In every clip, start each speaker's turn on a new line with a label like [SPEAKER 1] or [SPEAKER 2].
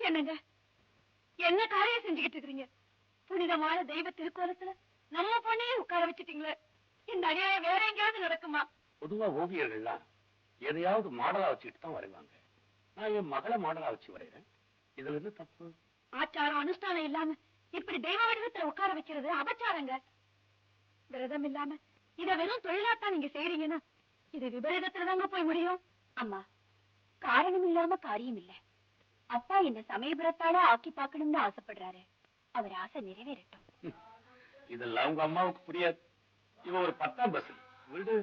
[SPEAKER 1] என்னங்க? என்ன காரியம் செஞ்சுக்கிட்டு இருக்கீங்க புனிதமான தெய்வ திருக்கோலத்துல நம்ம பொண்ணையே உட்கார வச்சுட்டீங்களே. இந்த அநியாயம் வேற எங்கேயாவது நடக்குமா?
[SPEAKER 2] பொதுவா ஓவியர்கள்லாம் எதையாவது மாடலா வச்சுக்கிட்டு தான் வரைவாங்க. நான் என் மகளை மாடலா வச்சு வரைகிறேன் இதுல என்ன தப்பு?
[SPEAKER 1] ஆச்சாரம் அனுஷ்டானம் இல்லாம இப்படி தெய்வ வடிவத்துல உட்கார வைக்கிறது அபச்சாரங்க. விரதம் இல்லாம இத வெறும் தொழிலாத்தான் நீங்க செய்றீங்கன்னா இது விபரீதத்துல தாங்க போய் முடியும்.
[SPEAKER 3] அம்மா காரணம் இல்லாம காரியம் இல்ல. அப்பா என்ன சமயபுரத்தால ஆக்கி பார்க்கணும்னு ஆசைப்படுறாரு. அவர் ஆசை நிறைவேறட்டும்.
[SPEAKER 2] இதெல்லாம் உங்க அம்மாவுக்கு புரியாது. இவ ஒரு பத்தாம் பஸ் விடு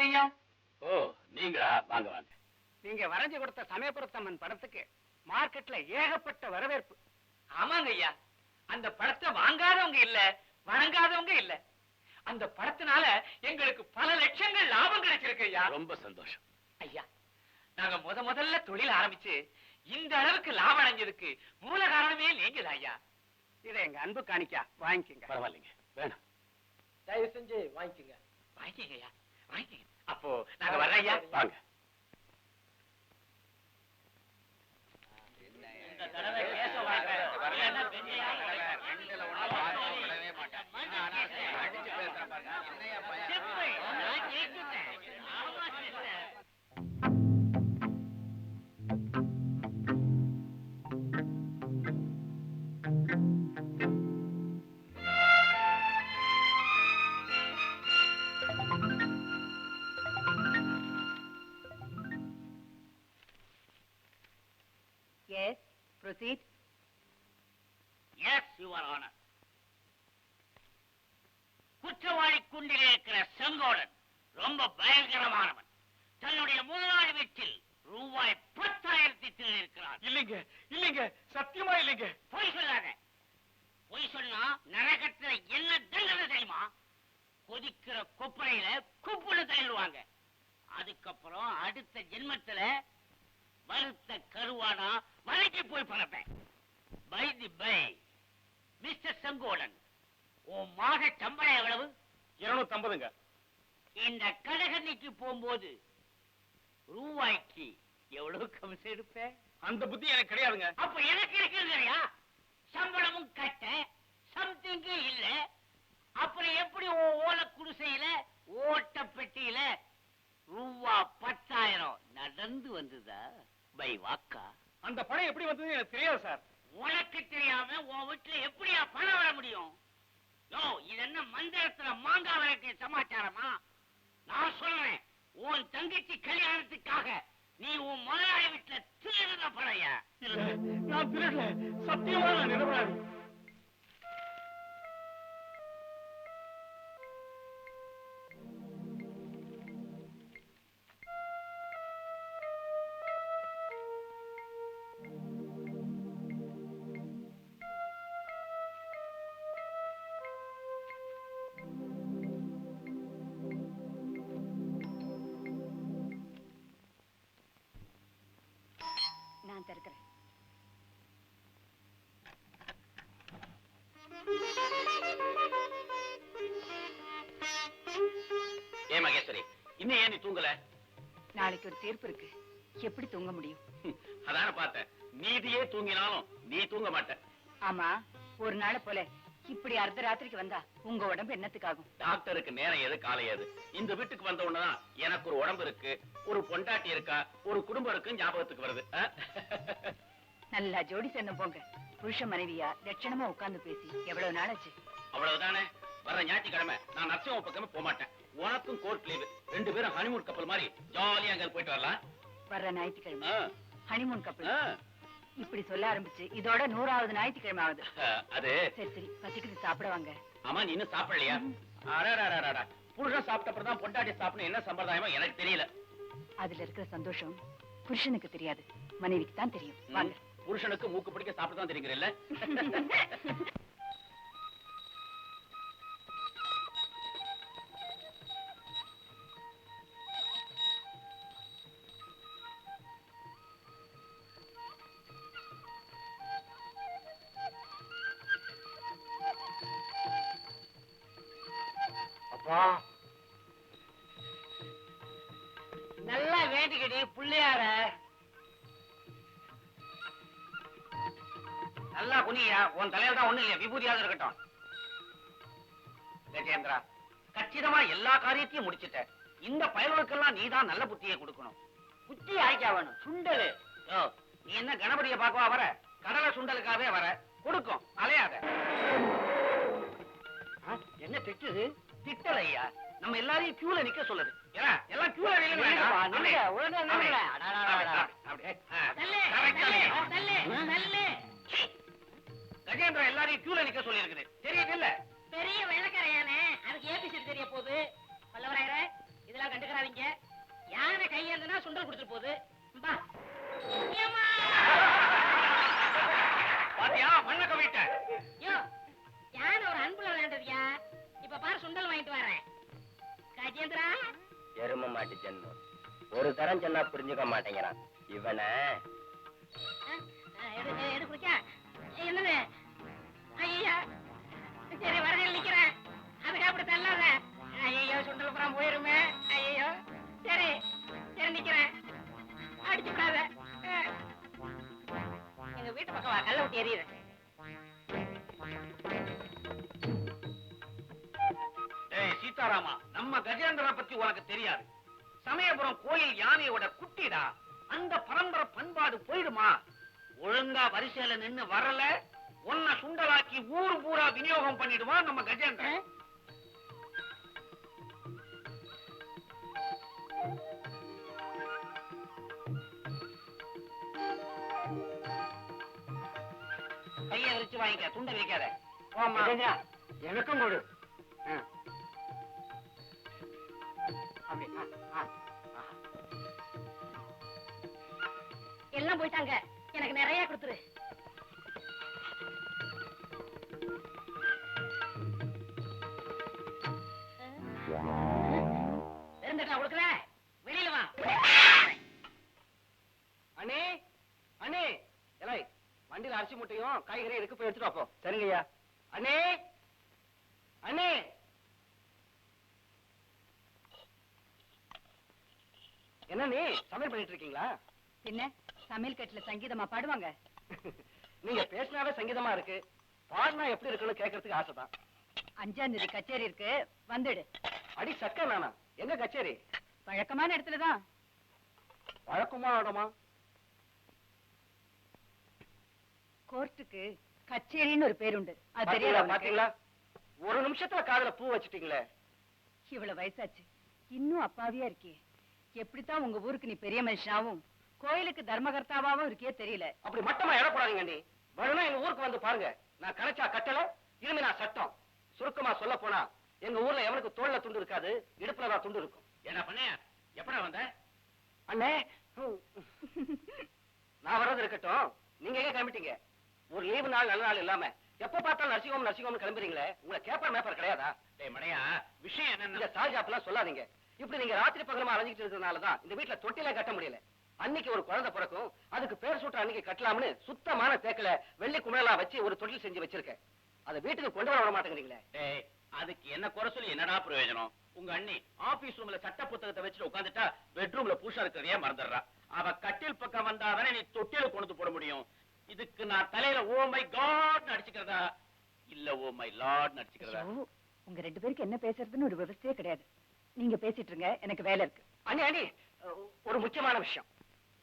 [SPEAKER 4] ஐயா
[SPEAKER 2] ஓ நீங்களா வாங்க வாங்க.
[SPEAKER 4] நீங்க வரைஞ்சு கொடுத்த சமயபுரத்தம்மன் படத்துக்கு மார்க்கெட்ல ஏகப்பட்ட வரவேற்பு. ஆமாங்க ஐயா. அந்த படத்தை வாங்காதவங்க இல்ல வணங்காதவங்க இல்ல. அந்த படத்தினால எங்களுக்கு பல லட்சங்கள் லாபம் கிடைச்சிருக்கு ஐயா.
[SPEAKER 2] ரொம்ப சந்தோஷம்.
[SPEAKER 4] ஐயா நாங்க முத முதல்ல தொழில் ஆரம்பிச்சு இந்த அளவுக்கு லாபம் அடைஞ்சதுக்கு மூல காரணமே நீங்க ஐயா. இதை எங்க அன்பு காணிக்கா வாங்கிக்கங்க.
[SPEAKER 2] பரவாயில்லைங்க. வேணாம்.
[SPEAKER 4] தயவு செஞ்சு வாங்கிக்கங்க. வாங்கிக்கங்க ஐயா. அப்போ நாங்க வர்றோம் ஐயா
[SPEAKER 2] வாங்க
[SPEAKER 3] yes proceed
[SPEAKER 5] yes your honour குற்றவாளி குண்டில் இருக்கிற செங்கோடன் ரொம்ப பயங்கரமானவன். தன்னுடைய முதலாளி வீட்டில் ரூபாய் பத்தாயிரத்தி திருடியிருக்கிறான்
[SPEAKER 4] இல்லைங்க இல்லைங்க சத்தியமா இல்லைங்க.
[SPEAKER 5] பொய் சொல்லாத. பொய் சொன்னா நரகத்துல என்ன தண்டனை தெரியுமா? கொதிக்கிற கொப்பரையில குப்புன்னு தள்ளிடுவாங்க. அதுக்கப்புறம் அடுத்த ஜென்மத்துல வறுத்த கருவானா வலைக்கு போய் பறப்பேன். By the by. Mister Sengodan உன் மாத சம்பளம் எவ்வளவு?
[SPEAKER 2] இருநூத்தி ஐம்பதுங்க
[SPEAKER 5] இந்த கடகன்னைக்கு போகும்போது ரூபாய்க்கு எவ்வளவு கமிஷன் எடுப்பேன்
[SPEAKER 2] அந்த புத்தி எனக்கு கிடையாதுங்க.
[SPEAKER 5] அப்ப எனக்கு இருக்கிறதையா சம்பளமும் கட்ட சம்திங்கே இல்ல. அப்புறம் எப்படி ஓல குடிசையில ஓட்ட பெட்டியில ரூபா பத்தாயிரம் நடந்து வந்ததா? பை வாக்கா.
[SPEAKER 2] அந்த படம் எப்படி வந்தது எனக்கு தெரியாது சார்.
[SPEAKER 5] உனக்கு தெரியாம உன் வீட்டுல எப்படியா பணம் வர முடியும்? யோ இது என்ன மந்திரத்துல மாங்காய் வளர்க்க சமாச்சாரமா? நான் சொல்றேன் உன் தங்கச்சி கல்யாணத்துக்காக நீ உன் முதலாளி வீட்டுல திருடுற பழையா
[SPEAKER 2] இல்ல நான் திருடல. சத்தியமா நான் இன்னும் ஏன் நீ தூங்கல?
[SPEAKER 3] நாளைக்கு ஒரு தீர்ப்பு இருக்கு. எப்படி தூங்க முடியும்?
[SPEAKER 2] அதான பார்த்தேன். நீதியே தூங்கினாலும் நீ தூங்க மாட்ட.
[SPEAKER 3] ஆமா ஒரு நாள் போல இப்படி அர்த்த ராத்திரிக்கு வந்தா உங்க உடம்பு என்னத்துக்காகும்?
[SPEAKER 2] டாக்டருக்கு நேரம் எது காலை எது? இந்த வீட்டுக்கு வந்த உடனேதான் எனக்கு ஒரு உடம்பு இருக்கு ஒரு பொண்டாட்டி இருக்கா ஒரு குடும்பம் இருக்கு ஞாபகத்துக்கு வருது?
[SPEAKER 3] நல்லா ஜோடி சேர்ந்து போங்க. புருஷ மனைவியா லட்சணமா உட்கார்ந்து பேசி. எவ்வளவு நாளாச்சு?
[SPEAKER 2] அவ்வளவுதானே? வர ஞாயிற்றுக்கிழமை நான் நரசிம்ம பக்கமே போக மாட்டேன் உனக்கும் கோர்ட் லீவு ரெண்டு பேரும் ஹனிமூன் கப்பல் மாதிரி ஜாலியா அங்க போயிட்டு வரலாம்.
[SPEAKER 3] வர்ற ஞாயிற்றுக்கிழமை. ஹனிமூன் கப்பல் இப்படி சொல்ல ஆரம்பிச்சு இதோட நூறாவது ஞாயிற்றுக்கிழமை ஆகுது.
[SPEAKER 2] அது?
[SPEAKER 3] சரி சரி பசிக்குது சாப்பிட வாங்க.
[SPEAKER 2] ஆமா நீ இன்னும் சாப்பிடலையா? அடடடடடட. புருஷன் சாப்பிட்ட அப்புறம் தான் பொண்டாட்டி சாப்பிடணும். என்ன சம்பிரதாயமோ எனக்கு தெரியல.
[SPEAKER 3] அதுல இருக்கிற சந்தோஷம் புருஷனுக்கு தெரியாது. மனைவிக்கு தான் தெரியும்.
[SPEAKER 2] புருஷனுக்கு மூக்கு பிடிக்க சாப்பிட்டு தான் தெரியுங்கிறல்ல?
[SPEAKER 4] நல்லா வேண்டிக்கிடி புள்ளையார. நல்லா குனியா உன் தலையில தான் ஒண்ணு இல்லையா விபூதியாவது இருக்கட்டும். கஜேந்திரா கச்சிதமா எல்லா காரியத்தையும் முடிச்சிட்ட. இந்த பயலுக்கெல்லாம் நீதான் நல்ல புத்தியை கொடுக்கணும். புத்தி ஆய்க்கா வேணும் சுண்டலு. நீ என்ன கணபதியை பார்க்கவா வர? கடலை சுண்டலுக்காகவே வர. கொடுக்கும் அலையாத. என்ன திட்டுது திட்டலையா நம்ம எல்லாரையும் கியூல நிக்க சொல்லுது. எல்லாம் கியூல. கஜேந்திரா எல்லாரையும் கியூல நிக்க சொல்லி இருக்குது தெரியுது இல்ல
[SPEAKER 6] பெரிய வெள்ளக்காரையானே அதுக்கு ஏபிசிடி தெரிய போகுது பல்லவராயர இதெல்லாம் கண்டுக்கிறாதீங்க யானை கையேந்தனா சுண்டல் கொடுத்துட்டு போகுது!
[SPEAKER 4] பாத்தியா மண்ண கவிட்ட
[SPEAKER 6] யோ யானை ஒரு அன்புல விளையாண்டதுயா இப்ப பாரு சுண்டல் வாங்கிட்டு வரேன் கஜேந்திரா
[SPEAKER 7] எரும மாட்டு ஜென்மம் ஒரு தரம் சொன்னா புரிஞ்சுக்க மாட்டேங்கிறான். இவனை.
[SPEAKER 6] என்னது? ஐயா சரி வரதில் நிக்கிறேன். அதுக்கு அப்படி தள்ளாத. ஐயோ சுண்டல் புறம் போயிருமே. ஐயோ சரி சரி நிக்கிறேன். அடிச்சு விடாத. எங்க வீட்டு பக்கம் வா கல்ல விட்டு எறியுறேன்
[SPEAKER 4] ஏய் சீதாராமா. நம்ம கஜேந்திரா பத்தி உனக்கு தெரியாது. சமயபுரம் கோயில் யானையோட குட்டிடா. அந்த பரம்பரை பண்பாடு போயிடுமா? ஒழுங்கா வரிசையில நின்னு வரல. உன்னை சுண்டலாக்கி ஊர் பூரா விநியோகம் பண்ணிடுவான் நம்ம கஜேந்திரன்? கைய விரிச்சு வாங்கிக்க துண்டை வைக்காத. எனக்கும் கொடு.
[SPEAKER 6] எல்லாம் போயிட்டாங்க. எனக்கு நிறைய கொடுத்துரு. கொடுக்கல வெளியில வா.
[SPEAKER 4] அண்ணே அண்ணே. எலை வண்டியில அரிசி மூட்டையும் காய்கறி இருக்கு போய் எடுத்துட்டு வாப்போ சரிங்கய்யா. அண்ணே அண்ணே. என்ன நீ? சமையல் பண்ணிட்டு இருக்கீங்களா?
[SPEAKER 3] என்ன? சமையல் கட்டுல சங்கீதமா பாடுவாங்க?
[SPEAKER 4] நீங்க பேசினாவே சங்கீதமா இருக்கு. பாடினா எப்படி இருக்குன்னு கேட்கறதுக்கு ஆசைதான்.
[SPEAKER 3] அஞ்சாம் தேதி கச்சேரி இருக்கு. வந்துடு.
[SPEAKER 4] அடி சக்க நானா? எங்க கச்சேரி?
[SPEAKER 3] வழக்கமான இடத்துலதான்
[SPEAKER 4] வழக்கமா இடமா
[SPEAKER 3] கோர்ட்டுக்கு கச்சேரின்னு ஒரு பேருண்டு அது
[SPEAKER 4] பாத்தீங்களா
[SPEAKER 3] தெரியாது
[SPEAKER 4] பாத்தீங்களா? ஒரு நிமிஷத்துல காதுல பூ வச்சிட்டீங்களே.
[SPEAKER 3] இவ்வளவு வயசாச்சு. இன்னும் அப்பாவியா இருக்கியே எப்படித்தான் உங்க ஊருக்கு நீ பெரிய மனுஷனாவும் கோயிலுக்கு தர்மகர்த்தாவாவும் இருக்கியே தெரியல.
[SPEAKER 4] அப்படி மட்டமா எழக்கூடாதீங்க நீ வேணும்னா எங்க ஊருக்கு வந்து பாருங்க. நான் கலைச்சா கட்டளை இனிமே நான் சட்டம். சுருக்கமா சொல்ல போனா எங்க ஊர்ல எவனுக்கு தோல்ல துண்டு இருக்காது இடுப்புல தான் துண்டு இருக்கும்.
[SPEAKER 2] என்ன பண்ண? எப்படா வந்த?
[SPEAKER 4] அண்ணே நான் வர்றது இருக்கட்டும். நீங்க எங்க கிளம்பிட்டீங்க? ஒரு லீவு நாள் நல்ல நாள் இல்லாம. எப்ப பார்த்தாலும் நர்சிங்ஹோம் நர்சிங்ஹோம் கிளம்புறீங்களே. உங்களை கேப்பர் மேப்பர் கிடையாதா?
[SPEAKER 2] டேய் மடையா விஷயம் என்னன்னா
[SPEAKER 4] சாஜாப்பெல்லாம் சொல்லாதீங்க. இப்படி நீங்க ராத்திரி பகலமா அலைஞ்சிட்டு இருக்கிறதுனால தான் இந்த வீட்டுல தொட்டில கட்ட முடியல. அன்னைக்கு ஒரு குழந்தை பிறக்கும். அதுக்கு பேர் சூட்ட அன்னைக்கு கட்டலாம்னு சுத்தமான தேக்கல வெள்ளி குமிழலா வச்சு ஒரு தொட்டில் செஞ்சு வச்சிருக்கேன். அதை வீட்டுக்கு கொண்டு வர விட மாட்டேங்கிறீங்களே.
[SPEAKER 2] டேய் அதுக்கு என்ன குறை சொல்லி என்னடா பிரயோஜனம்? உங்க அண்ணி ஆபீஸ் ரூம்ல சட்ட புத்தகத்தை வச்சுட்டு உட்காந்துட்டா பெட்ரூம்ல பூஷா இருக்கிறதையே மறந்துடுறா. அவ கட்டில் பக்கம் வந்தாதானே நீ தொட்டில கொண்டு போட முடியும். இதுக்கு நான் தலையில ஓ மை காட் அடிச்சுக்கிறதா இல்ல ஓ மை லார்ட் அடிச்சுக்கிறதா
[SPEAKER 3] உங்க ரெண்டு பேருக்கு என்ன பேசுறதுன்னு ஒரு விவசாயே கிடையாது. நீங்க பேசிட்டு இருங்க எனக்கு வேலை இருக்கு.
[SPEAKER 4] அண்ணி அண்ணி ஒரு முக்கியமான விஷயம்.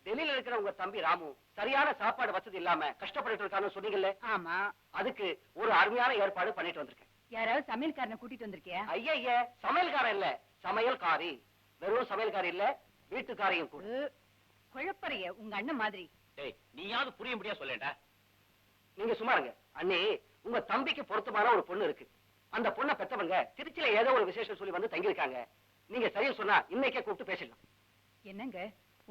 [SPEAKER 4] டெல்லியில இருக்கிற உங்க தம்பி ராமு சரியான சாப்பாடு வசதி இல்லாம கஷ்டப்பட்டுட்டு இருக்கான்னு சொன்னீங்கல்ல?
[SPEAKER 3] ஆமா.
[SPEAKER 4] அதுக்கு ஒரு அருமையான ஏற்பாடு பண்ணிட்டு வந்திருக்கேன்.
[SPEAKER 3] யாராவது சமையல்காரனை கூட்டிட்டு வந்திருக்கியா?
[SPEAKER 4] ஐய சமையல்காரன் இல்ல. சமையல்காரி. வெறும் சமையல்காரி இல்ல வீட்டுக்காரையும் கூட.
[SPEAKER 3] குழப்பறைய உங்க அண்ணன் மாதிரி.
[SPEAKER 2] டேய் நீயாவது புரியும்படியா சொல்லேன்டா?
[SPEAKER 4] நீங்க சும்மா இருங்க. அண்ணி உங்க தம்பிக்கு பொருத்தமான ஒரு பொண்ணு இருக்கு. அந்த பொண்ணை பெத்தவங்க திருச்சியில ஏதோ ஒரு விசேஷம் சொல்லி வந்து தங்கியிருக்காங்க. நீங்க சரியா சொன்னா இன்னைக்கே கூப்பிட்டு பேசிடலாம்.
[SPEAKER 3] என்னங்க?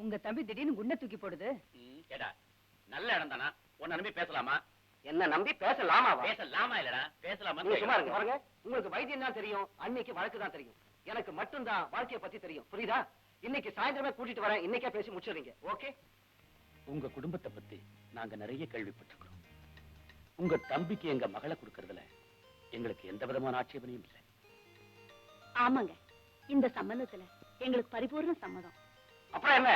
[SPEAKER 3] உங்க தம்பி திடீர்னு குண்டை தூக்கி போடுது.
[SPEAKER 2] ஏடா நல்ல இடம் தானா? உன்னை நம்பி பேசலாமா?
[SPEAKER 4] என்ன நம்பி பேசலாமாவா?
[SPEAKER 2] பேசலாமா இல்லடா? பேசலாமா?
[SPEAKER 4] நீங்க சும்மா இருங்க. பாருங்க. உங்களுக்கு வைத்தியம் தான் தெரியும் அன்னைக்கு வழக்கு தான் தெரியும். எனக்கு மட்டும்தான் வாழ்க்கைய பத்தி தெரியும். புரியுதா? இன்னைக்கு சாயந்தரமே கூட்டிட்டு வரேன் இன்னைக்கே பேசி முடிச்சிடுறீங்க. ஓகே?
[SPEAKER 2] உங்க குடும்பத்தை பத்தி நாங்க நிறைய கேள்விப்பட்டிருக்கிறோம். உங்க தம்பிக்கு எங்க மகளை கொடுக்கறதுல எங்களுக்கு எந்த விதமான ஆட்சேபனையும் இல்லை.
[SPEAKER 8] ஆமாங்க. இந்த சம்பந்தத்துல எங்களுக்கு பரிபூர்ண சம்மதம்.
[SPEAKER 4] அப்புறம் என்ன?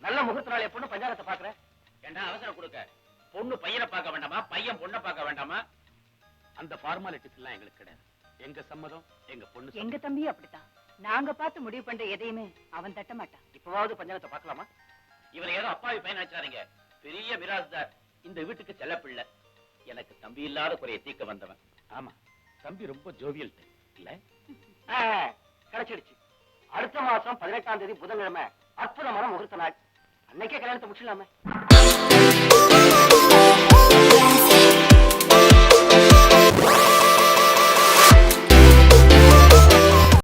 [SPEAKER 4] நல்ல முகூர்த்த பொண்ணு பஞ்சாரத்தை பாக்குறேன்
[SPEAKER 2] ஏண்டா அவசரம் கொடுக்க? பொண்ணு பையனை பார்க்க வேண்டாமா? பையன் பொண்ணை பார்க்க வேண்டாமா? அந்த ஃபார்மாலிட்டிஸ் எல்லாம் எங்களுக்கு கிடையாது. எங்க சம்மதம் எங்க பொண்ணு.
[SPEAKER 3] எங்க தம்பியும் அப்படித்தான். நாங்க பார்த்து முடிவு பண்ற எதையுமே அவன் தட்ட மாட்டான்.
[SPEAKER 4] இப்பவாவது பஞ்சாரத்தை பார்க்கலாமா?
[SPEAKER 2] இவர் ஏதோ அப்பாவி பையன் வச்சாருங்க பெரிய மிராஸ்தார் இந்த வீட்டுக்கு செல்ல பிள்ளை எனக்கு தம்பி இல்லாத குறைய தீர்க்க வந்தவன். ஆமா. தம்பி ரொம்ப ஜோவியல் இல்ல?
[SPEAKER 4] ஆ, கிடைச்சிடுச்சு. அடுத்த மாசம் பதினெட்டாம் தேதி புதன்கிழமை அற்புதமான முகூர்த்த நாள். அன்னைக்கே கல்யாணத்தை முடிச்சிடலாமே.